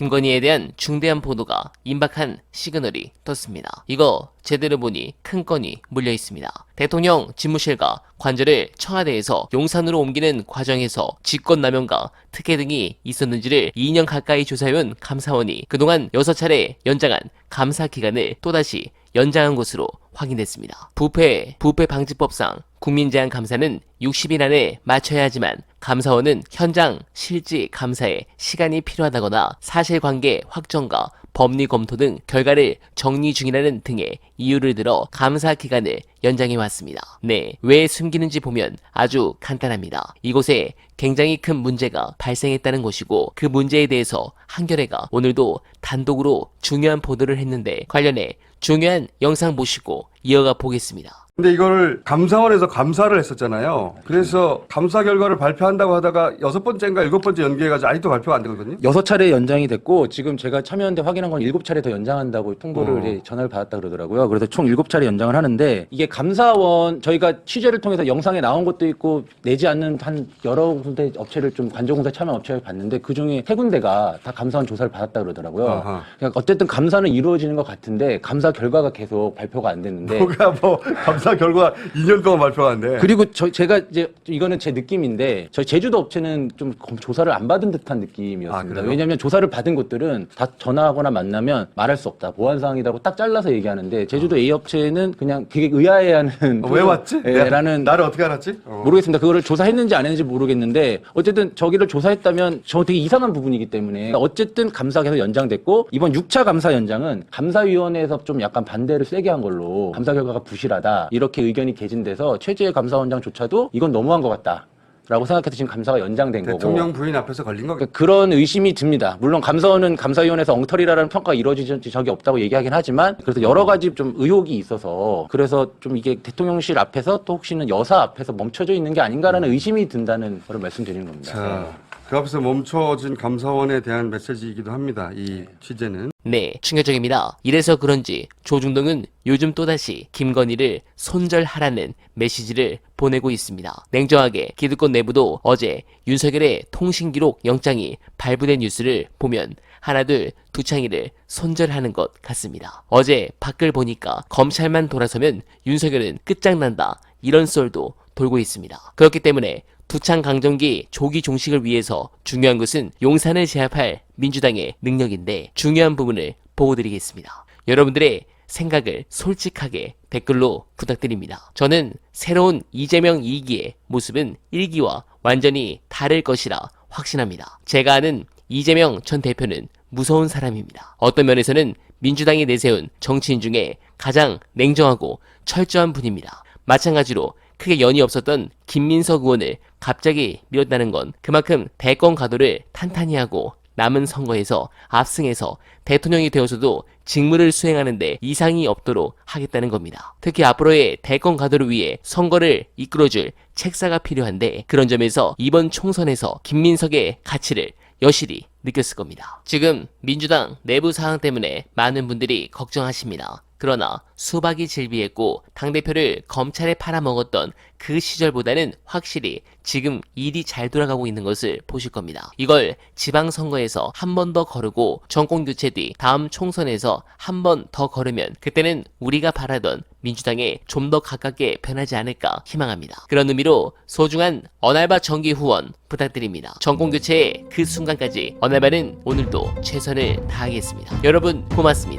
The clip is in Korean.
김건희에 대한 중대한 보도가 임박한 시그널이 떴습니다. 이거 제대로 보니 큰 건이 물려 있습니다. 대통령 집무실과 관절을 청와대에서 용산으로 옮기는 과정에서 직권남용과 특혜 등이 있었는지를 2년 가까이 조사해온 감사원이 그동안 6차례 연장한 감사 기간을 또다시 연장한 것으로 확인됐습니다. 부패, 부패 방지법상 국민제한 감사는 60일 안에 마쳐야 하지만 감사원은 현장 실지 감사에 시간이 필요하다거나 사실관계 확정과 법리 검토 등 결과를 정리 중이라는 등의 이유를 들어 감사 기간을 연장해 왔습니다. 네, 왜 숨기는지 보면 아주 간단합니다. 이곳에 굉장히 큰 문제가 발생했다는 것이고 그 문제에 대해서 한겨레가 오늘도 단독으로 중요한 보도를 했는데 관련해 중요한 영상 보시고 이어가 보겠습니다. 근데 이거를 감사원에서 감사를 했었잖아요. 그래서 감사 결과를 발표한다고 하다가 여섯 번째인가 일곱 번째 연기해가지고 아직도 발표가 안 되거든요. 여섯 차례 연장이 됐고 지금 제가 참여연대 확인한 건 일곱 차례 더 연장한다고 통보를 어. 이제 전화를 받았다 그러더라고요. 그래서 총 일곱 차례 연장을 하는데 이게 감사원 저희가 취재를 통해서 영상에 나온 것도 있고 내지 않는 한 여러 군데 업체를 좀 관조공사 참여 업체를 봤는데 그 중에 세 군데가 다 감사원 조사를 받았다 그러더라고요. 아하. 그러니까 어쨌든 감사는 이루어지는 것 같은데 감사 결과가 계속 발표가 안 됐는데 뭐가 뭐 감사 결과 2년 동안 돼. 그리고 저 제가 이제 이거는 제 느낌인데 저희 제주도 업체는 좀 검- 조사를 안 받은 듯한 아, 느낌이었습니다. 그래요? 왜냐하면 조사를 받은 곳들은 다 전화하거나 만나면 말할 수 없다 보안 사항이라고 딱 잘라서 얘기하는데 제주도 A 업체는 그냥 되게 의아해하는 어, 왜 왔지? 예, 내가- 라는 나를 어떻게 알았지? 어. 모르겠습니다. 그거를 조사했는지 안 했는지 모르겠는데 어쨌든 저기를 조사했다면 저 되게 이상한 부분이기 때문에 어쨌든 감사 계속 연장됐고 이번 6차 감사 연장은 감사위원회에서 좀 약간 반대를 세게 한 걸로 감사 결과가 부실하다 이렇게 의견이 개진돼서 최재 감사원장조차도 이건 너무한 것 같다. 라고 생각해서 지금 감사가 연장된 거고 대통령 부인 앞에서 걸린 거겠 그런 의심이 듭니다. 물론 감사원은 감사위원회에서 엉터리라는 평가가 이루어진 적이 없다고 얘기하긴 하지만 그래서 여러 가지 좀 의혹이 있어서 그래서 좀 이게 대통령실 앞에서 또 혹시는 여사 앞에서 멈춰져 있는 게 아닌가라는 의심이 든다는 걸 말씀드리는 겁니다. 자, 그 앞에서 멈춰진 감사원에 대한 메시지이기도 합니다. 이 취재는. 네, 충격적입니다. 이래서 그런지 조중동은 요즘 또다시 김건희를 손절하라는 메시지를 보내고 있습니다. 냉정하게 기득권 내부도 어제 윤석열의 통신기록 영장이 발부된 뉴스를 보면 하나둘 두창이를 손절하는 것 같습니다. 어제 밖을 보니까 검찰만 돌아서면 윤석열은 끝장난다 이런 썰도 돌고 있습니다. 그렇기 때문에 두창 강정기 조기 종식을 위해서 중요한 것은 용산을 제압할 민주당의 능력인데 중요한 부분을 보고드리겠습니다. 여러분들의 생각을 솔직하게 댓글로 부탁드립니다. 저는 새로운 이재명 2기의 모습은 1기와 완전히 다를 것이라 확신합니다. 제가 아는 이재명 전 대표는 무서운 사람입니다. 어떤 면에서는 민주당이 내세운 정치인 중에 가장 냉정하고 철저한 분입니다. 마찬가지로 크게 연이 없었던 김민석 의원을 갑자기 밀었다는 건 그만큼 대권 가도를 탄탄히 하고 남은 선거에서 압승해서 대통령이 되어서도 직무를 수행하는데 이상이 없도록 하겠다는 겁니다. 특히 앞으로의 대권 가도를 위해 선거를 이끌어줄 책사가 필요한데 그런 점에서 이번 총선에서 김민석의 가치를 여실히 느꼈을 겁니다. 지금 민주당 내부 상황 때문에 많은 분들이 걱정하십니다. 그러나 수박이 질비했고 당대표를 검찰에 팔아먹었던 그 시절보다는 확실히 지금 일이 잘 돌아가고 있는 것을 보실 겁니다. 이걸 지방선거에서 한 번 더 거르고 정권 교체 뒤 다음 총선에서 한 번 더 거르면 그때는 우리가 바라던 민주당에 좀 더 가깝게 변하지 않을까 희망합니다. 그런 의미로 소중한 언알바 정기 후원 부탁드립니다. 정권 교체의 그 순간까지 언알바는 오늘도 최선을 다하겠습니다. 여러분 고맙습니다.